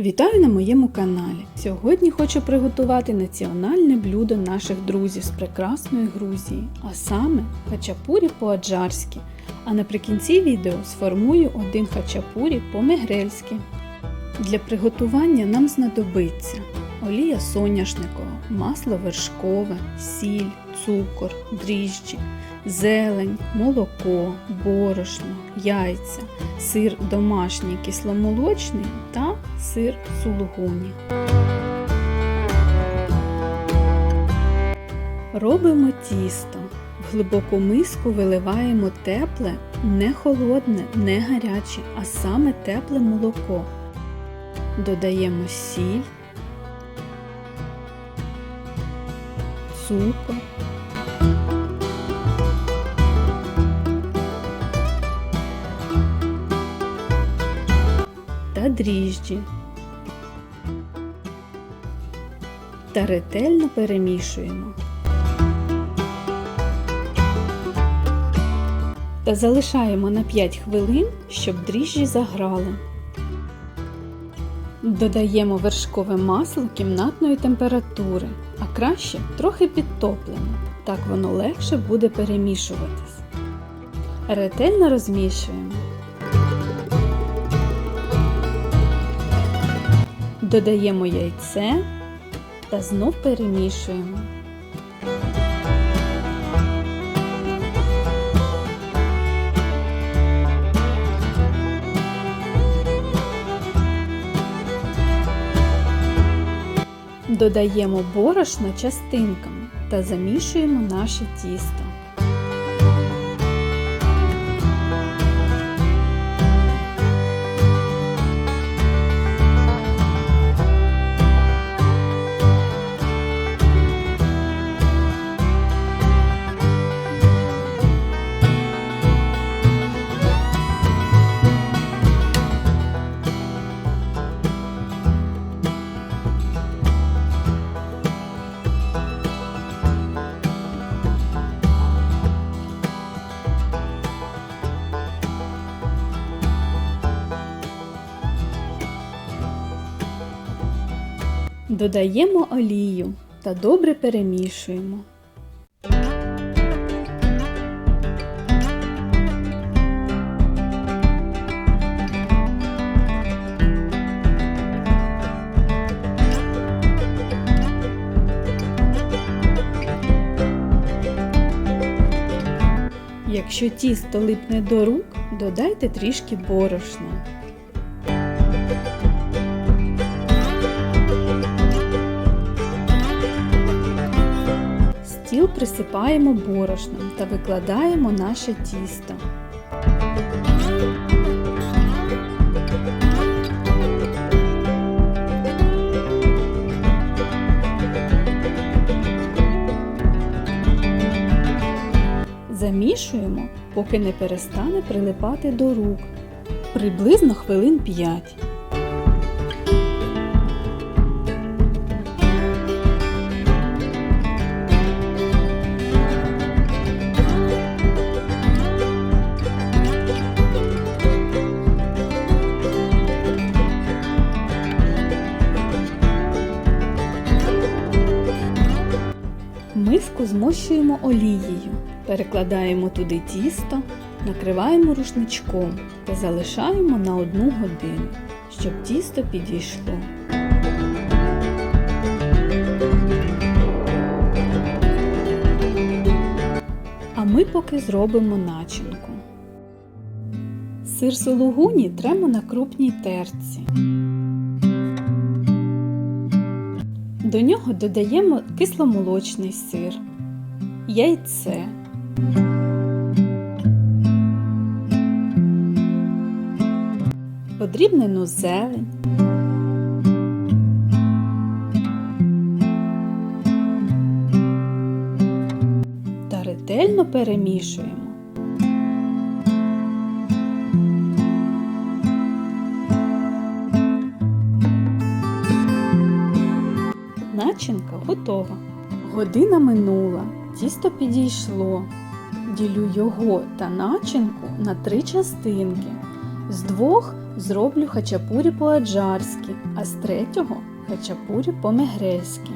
Вітаю на моєму каналі. Сьогодні хочу приготувати національне блюдо наших друзів з прекрасної Грузії, а саме хачапурі по-аджарськи. А наприкінці відео сформую один хачапурі по-мегрельськи. Для приготування нам знадобиться олія соняшникова, масло вершкове, сіль, цукор, дріжджі, зелень, молоко, борошно, яйця, сир домашній кисломолочний та сир сулугуні. Робимо тісто. В глибоку миску виливаємо тепле, не холодне, не гаряче, а саме тепле молоко. Додаємо сіль, цукор, дріжджі. Та ретельно перемішуємо. Та залишаємо на 5 хвилин, щоб дріжджі заграли. Додаємо вершкове масло кімнатної температури, а краще трохи підтоплене. Так воно легше буде перемішуватись. Ретельно розмішуємо. Додаємо яйце та знов перемішуємо. Додаємо борошно частинками та замішуємо наше тісто. Додаємо олію та добре перемішуємо. Якщо тісто липне до рук, додайте трішки борошна. Присипаємо борошном та викладаємо наше тісто. Замішуємо, поки не перестане прилипати до рук. Приблизно хвилин 5. Олією, перекладаємо туди тісто, накриваємо рушничком та залишаємо на одну годину, щоб тісто підійшло. А ми поки зробимо начинку. Сир сулугуні тремо на крупній терці. До нього додаємо кисломолочний сир, яйце, подрібнену зелень, та ретельно перемішуємо. Начинка готова. Година минула, тісто підійшло. Ділю його та начинку на три частинки. З двох зроблю хачапурі по-аджарськи, а з третього хачапурі по-мегрельськи.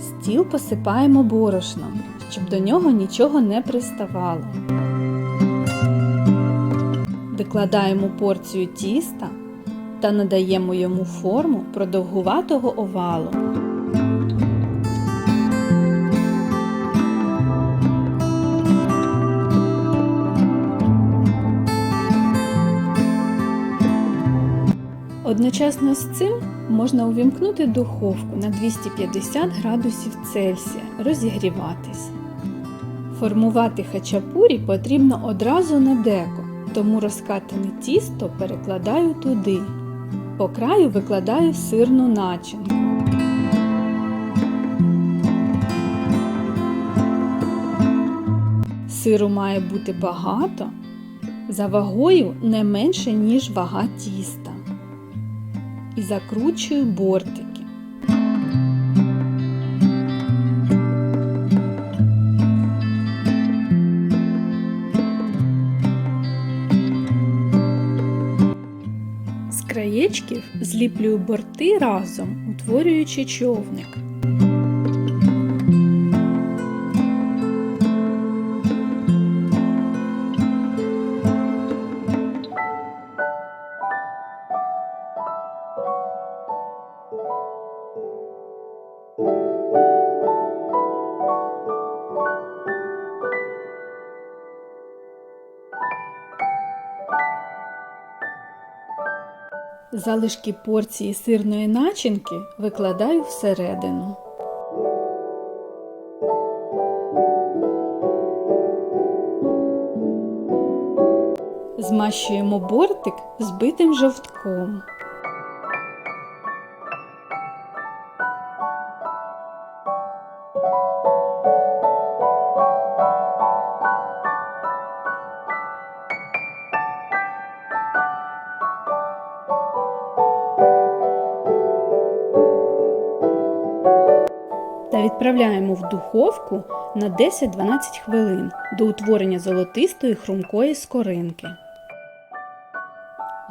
Стіл посипаємо борошном, щоб до нього нічого не приставало. Викладаємо порцію тіста та надаємо йому форму продовгуватого овалу. Одночасно з цим можна увімкнути духовку на 250 градусів Цельсія, розігріватись. Формувати хачапурі потрібно одразу на деко, тому розкатане тісто перекладаю туди. По краю викладаю сирну начинку. Сиру має бути багато, за вагою не менше, ніж вага тіста. І закручую бортики. З краєчків зліплюю борти разом, утворюючи човник. Залишки порції сирної начинки викладаю всередину. Змащуємо бортик збитим жовтком. Відправляємо в духовку на 10-12 хвилин до утворення золотистої хрумкої скоринки.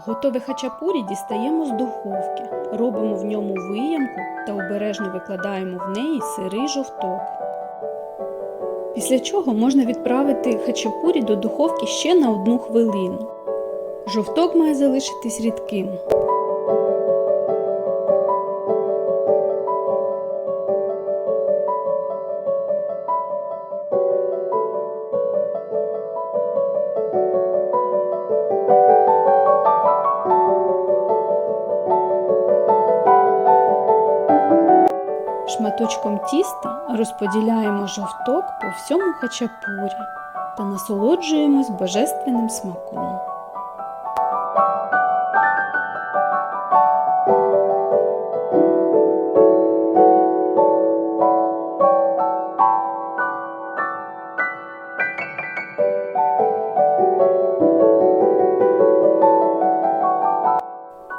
Готове хачапурі дістаємо з духовки, робимо в ньому виямку та обережно викладаємо в неї сирий жовток. Після чого можна відправити хачапурі до духовки ще на одну хвилину. Жовток має залишитись рідким. Шматочком тіста розподіляємо жовток по всьому хачапурі та насолоджуємось божественним смаком.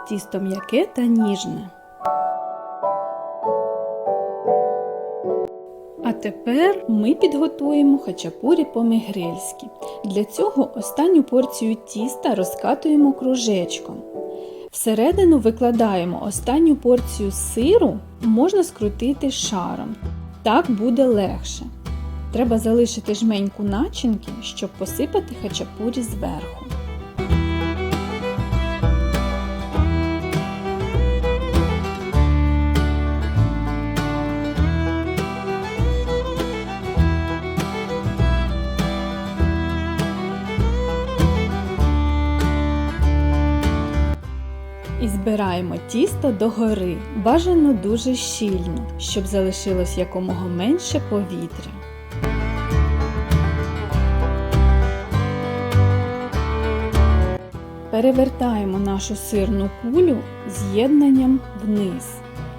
Тісто м'яке та ніжне. Тепер ми підготуємо хачапурі по-мегрельськи. Для цього останню порцію тіста розкатуємо кружечком. Всередину викладаємо останню порцію сиру, можна скрутити шаром. Так буде легше. Треба залишити жменьку начинки, щоб посипати хачапурі зверху. І збираємо тісто догори, бажано дуже щільно, щоб залишилось якомога менше повітря. Перевертаємо нашу сирну кулю з'єднанням вниз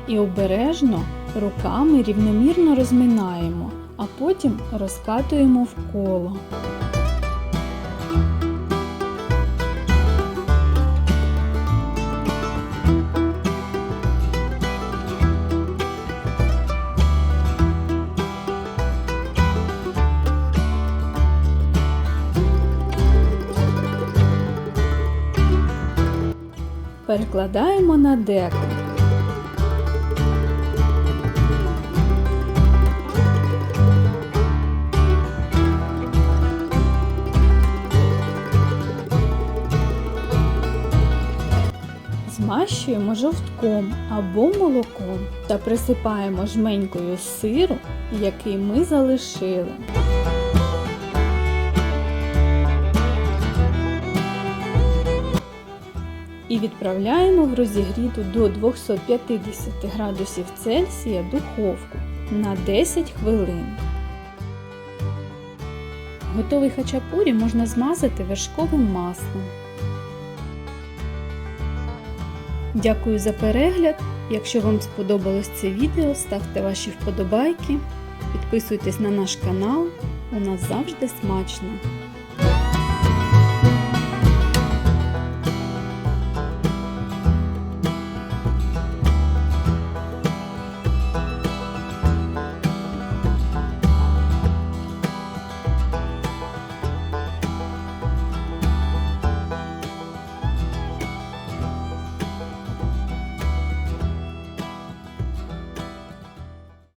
і обережно руками рівномірно розминаємо, а потім розкатуємо в коло. Перекладаємо на деко. Змащуємо жовтком або молоком та присипаємо жменькою сиру, який ми залишили. І відправляємо в розігріту до 250 градусів Цельсія духовку на 10 хвилин. Готовий хачапурі можна змазати вершковим маслом. Дякую за перегляд. Якщо вам сподобалось це відео, ставте ваші вподобайки, підписуйтесь на наш канал. У нас завжди смачно!